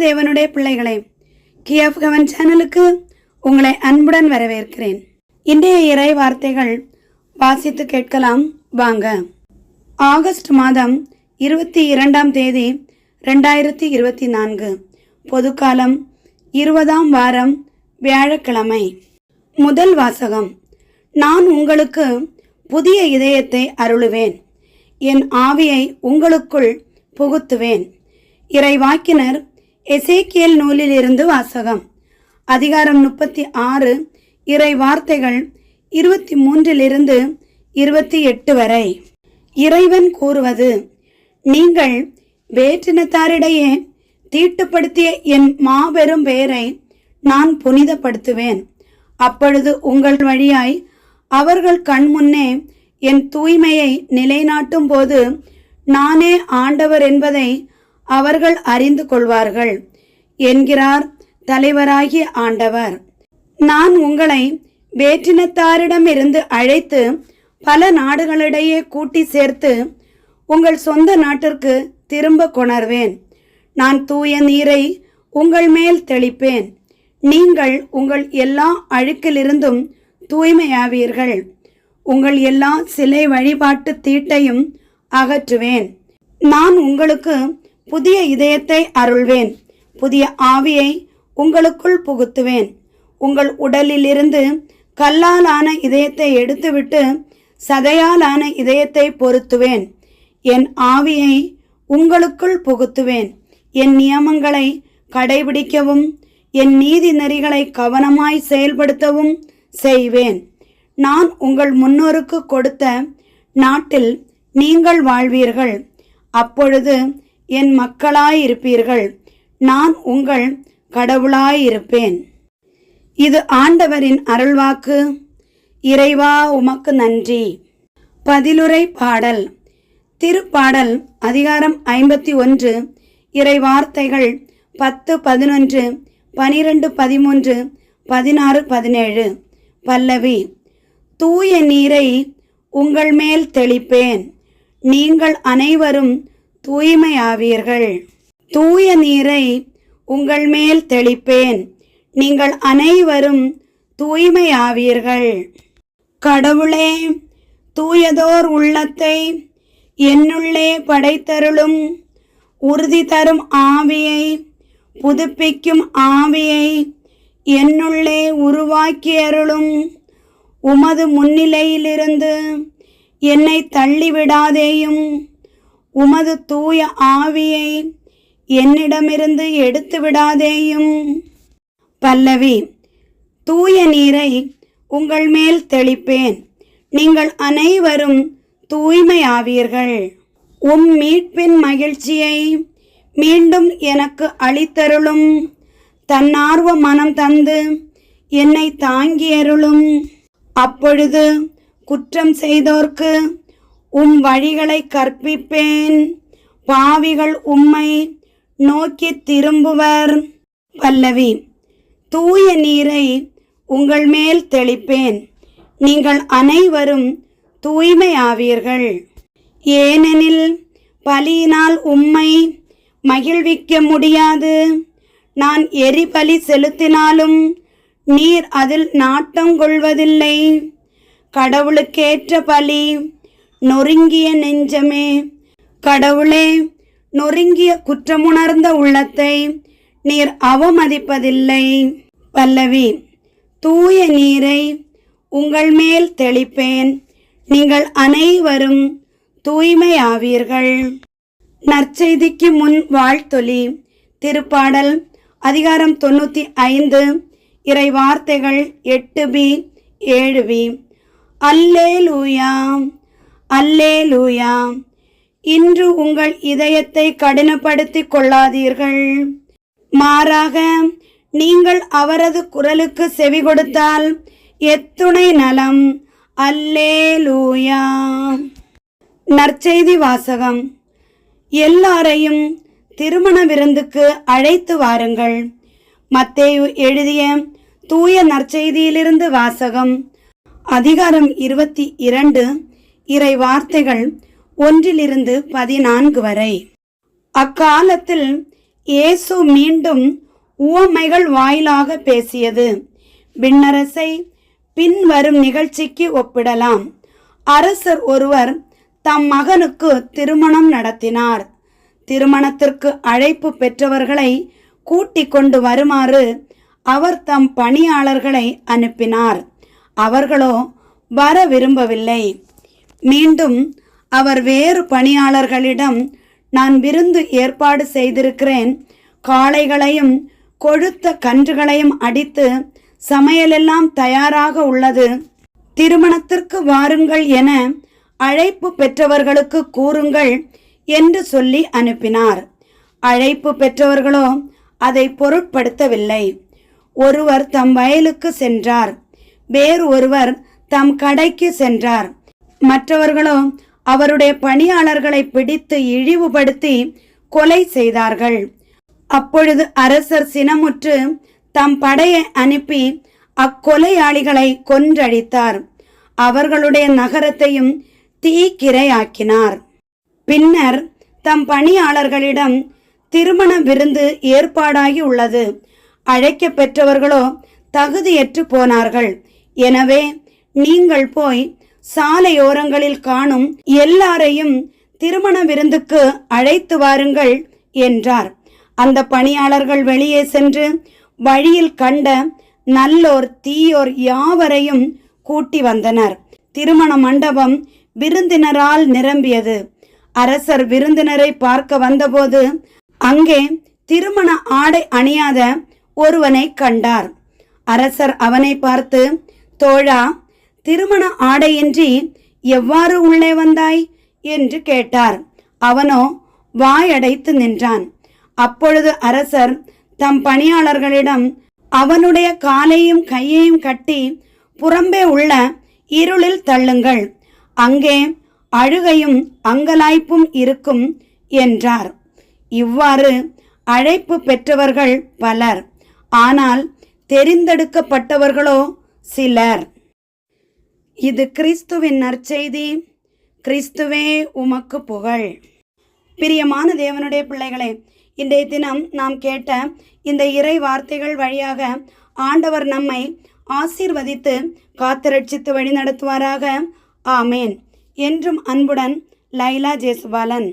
தேவனுடைய பிள்ளைகளே கிஎஃப் கவன் சேனலுக்கு உங்களை அன்புடன் வரவேற்கிறேன். இன்றைய இறை வார்த்தைகள் வாசித்து கேட்கலாம். வாங்க. ஆகஸ்ட் மாதம் இருபத்தி இரண்டாம் தேதி ரெண்டாயிரத்தி இருபத்தி நான்கு பொதுக்காலம் இருபதாம் வாரம் வியாழக்கிழமை. முதல் வாசகம் நான் உங்களுக்கு புதிய இதயத்தை அருளுவேன். என் ஆவியை உங்களுக்குள் புகுத்துவேன். இறைவாக்கினர் எசேக்கியல் நூலிலிருந்து வாசகம். அதிகாரம் முப்பத்தி ஆறு இறை வார்த்தைகள் இருபத்தி மூன்றிலிருந்து இருபத்தி எட்டு வரை. இறைவன் கூறுவது நீங்கள் வேற்றினத்தாரிடையே தீட்டுப்படுத்திய என் மாபெரும் பெயரை நான் புனிதப்படுத்துவேன். அப்பொழுது உங்கள் வழியாய் அவர்கள் கண் முன்னே என் தூய்மையை நிலைநாட்டும் போது நானே ஆண்டவர் என்பதை அவர்கள் அறிந்து கொள்வார்கள் என்கிறார் தலைவராகிய ஆண்டவர். நான் உங்களை வேற்றினத்தாரிடமிருந்து அழைத்து பல நாடுகளிடையே கூட்டி சேர்த்து உங்கள் சொந்த நாட்டிற்கு திரும்ப கொணர்வேன். நான் தூய நீரை உங்கள் மேல் தெளிப்பேன். நீங்கள் உங்கள் எல்லா அழுக்கிலிருந்தும் தூய்மையாவீர்கள். உங்கள் எல்லா சிலை வழிபாட்டு தீட்டையும் அகற்றுவேன். நான் உங்களுக்கு புதிய இதயத்தை அருள்வேன். புதிய ஆவியை உங்களுக்குள் புகுத்துவேன். உங்கள் உடலிலிருந்து கல்லாலான இதயத்தை எடுத்துவிட்டு சதையாலான இதயத்தை பொருத்துவேன். என் ஆவியை உங்களுக்குள் புகுத்துவேன். என் நியமங்களை கடைபிடிக்கவும் என் நீதி நெறிகளை கவனமாய் செயல்படுத்தவும் செய்வேன். நான் உங்கள் முன்னோருக்கு கொடுத்த நாட்டில் நீங்கள் வாழ்வீர்கள். அப்பொழுது என் மக்களாயிருப்பீர்கள். நான் உங்கள் கடவுளாயிருப்பேன். இது ஆண்டவரின் அருள்வாக்கு. இறைவா உமக்கு நன்றி. பதிலுரை பாடல். திருப்பாடல் அதிகாரம் ஐம்பத்தி ஒன்று. இறை வார்த்தைகள் பத்து பதினொன்று பனிரெண்டு பதிமூன்று பதினாறு பதினேழு. பல்லவி தூய நீரை உங்கள் மேல் தெளிப்பேன். நீங்கள் அனைவரும் தூய்மையாவீர்கள் தூய நீரை உங்கள் மேல் தெளிப்பேன். நீங்கள் அனைவரும் தூய்மையாவீர்கள் கடவுளே தூயதோர் உள்ளத்தை என்னுள்ளே படைத்தருளும். உறுதி தரும் ஆவியை புதுப்பிக்கும் ஆவியை என்னுள்ளே உருவாக்கியருளும். உமது முன்னிலையிலிருந்து என்னை தள்ளிவிடாதேயும். உமது தூய ஆவியை என்னிடமிருந்து எடுத்து விடாதேயும். பல்லவி தூய நீரை உங்கள் மேல் தெளிப்பேன். நீங்கள் அனைவரும் தூய்மையாவீர்கள் உம் மீட்பின் மகிழ்ச்சியை மீண்டும் எனக்கு அளித்தருளும். தன்னார்வ மனம் தந்து என்னை தாங்கியருளும். அப்பொழுது குற்றம் செய்தோர்க்கு உம் வழிகளை கற்பிப்பேன். பாவிகள் உம்மை நோக்கி திரும்புவர். பல்லவி தூய நீரை உங்கள் மேல் தெளிப்பேன். நீங்கள் அனைவரும் தூய்மையாவீர்கள் ஏனெனில் பலியினால் உம்மை மகிழ்விக்க முடியாது. நான் எரிபலி செலுத்தினாலும் நீர் அதில் நாட்டம் கொள்வதில்லை. கடவுளுக்கேற்ற பலி நொறுங்கிய நெஞ்சமே. கடவுளே நொறுங்கிய குற்றமுணர்ந்த உள்ளத்தை நீர் அவமதிப்பதில்லை. பல்லவி தூய நீரை உங்கள் மேல் தெளிப்பேன். நீங்கள் அனைவரும் தூய்மையாவீர்கள். நற்செய்திக்கு முன் வாழ்த்தொலி. திருப்பாடல் அதிகாரம் தொண்ணூற்றி ஐந்து இறை வார்த்தைகள் எட்டு பி ஏழு பி. அல்லே லூயா அல்லே லூயா இன்று உங்கள் இதயத்தை கடினப்படுத்திக் கொள்ளாதீர்கள். மாறாக நீங்கள் அவரது குரலுக்கு செவி கொடுத்தால் எத்துணை நலம். அல்லே லூயா நற்செய்தி வாசகம். எல்லாரையும் திருமண விருந்துக்கு அழைத்து வாருங்கள். மத்தேயு எழுதிய தூய நற்செய்தியிலிருந்து வாசகம் அதிகாரம் இருபத்தி இரண்டு இறை வார்த்தைகள் ஒன்றிலிருந்து பதினான்கு வரை. அக்காலத்தில் இயேசு மீண்டும் உவமைகள் வாயிலாக பேசியது. விண்ணரசை பின்வரும் நிகழ்ச்சிக்கு ஒப்பிடலாம். அரசர் ஒருவர் தம் மகனுக்கு திருமணம் நடத்தினார். திருமணத்திற்கு அழைப்பு பெற்றவர்களை கூட்டிக் கொண்டு வருமாறு அவர் தம் பணியாளர்களை அனுப்பினார். அவர்களோ வர விரும்பவில்லை. மீண்டும் அவர் வேறு பணியாளர்களிடம் நான் விருந்து ஏற்பாடு செய்திருக்கிறேன். காளைகளையும் கொழுத்த கன்றுகளையும் அடித்து சமையலெல்லாம் தயாராக உள்ளது. திருமணத்திற்கு வாருங்கள் என அழைப்பு பெற்றவர்களுக்கு கூறுங்கள் என்று சொல்லி அனுப்பினார். அழைப்பு பெற்றவர்களோ அதை பொருட்படுத்தவில்லை. ஒருவர் தம் வயலுக்கு சென்றார். வேறு ஒருவர் தம் கடைக்கு சென்றார். மற்றவர்களோ அவருடைய பணியாளர்களை பிடித்து இழிவுபடுத்தி கொலை செய்தார்கள். அப்பொழுது அரசர் சினமுற்று தம் படையை அனுப்பி அக்கொலையாளிகளை கொன்றழித்தார். அவர்களுடைய நகரத்தையும் தீக்கிரையாக்கினார். பின்னர் தம் பணியாளர்களிடம் திருமண விருந்து ஏற்பாடாகி உள்ளது. அழைக்க பெற்றவர்களோ தகுதியற்று போனார்கள். எனவே நீங்கள் போய் சாலையோரங்களில் காணும் எல்லாரையும் திருமண விருந்துக்கு அழைத்து வாருங்கள் என்றார். அந்த பணியாளர்கள் வெளியே சென்று வழியில் கண்ட நல்லோர் தீயோர் யாவரையும் கூட்டி வந்தனர். திருமண மண்டபம் விருந்தினரால் நிரம்பியது. அரசர் விருந்தினரை பார்க்க வந்தபோது அங்கே திருமண ஆடை அணியாத ஒருவனை கண்டார். அரசர் அவனை பார்த்து தோழா திருமண ஆடையின்றி எவ்வாறு உள்ளே வந்தாய்? என்று கேட்டார். அவனோ வாயடைத்து நின்றான். அப்பொழுது அரசர் தம் பணியாளர்களிடம் அவனுடைய காலையும் கையையும் கட்டி புறம்பே உள்ள இருளில் தள்ளுங்கள். அங்கே அழுகையும் அங்கலாய்ப்பும் இருக்கும் என்றார். இவ்வாறு அழைப்பு பெற்றவர்கள் பலர். ஆனால் தெரிந்தெடுக்கப்பட்டவர்களோ சிலர். இது கிறிஸ்துவின் நற்செய்தி. கிறிஸ்துவே உமக்கு புகழ். பிரியமான தேவனுடைய பிள்ளைகளே இன்றைய தினம் நாம் கேட்ட இந்த இறை வார்த்தைகள் வழியாக ஆண்டவர் நம்மை ஆசீர்வதித்து காத்திரட்சித்து வழிநடத்துவாராக. ஆமேன். என்றும் அன்புடன் லைலா ஜேசுபாலன்.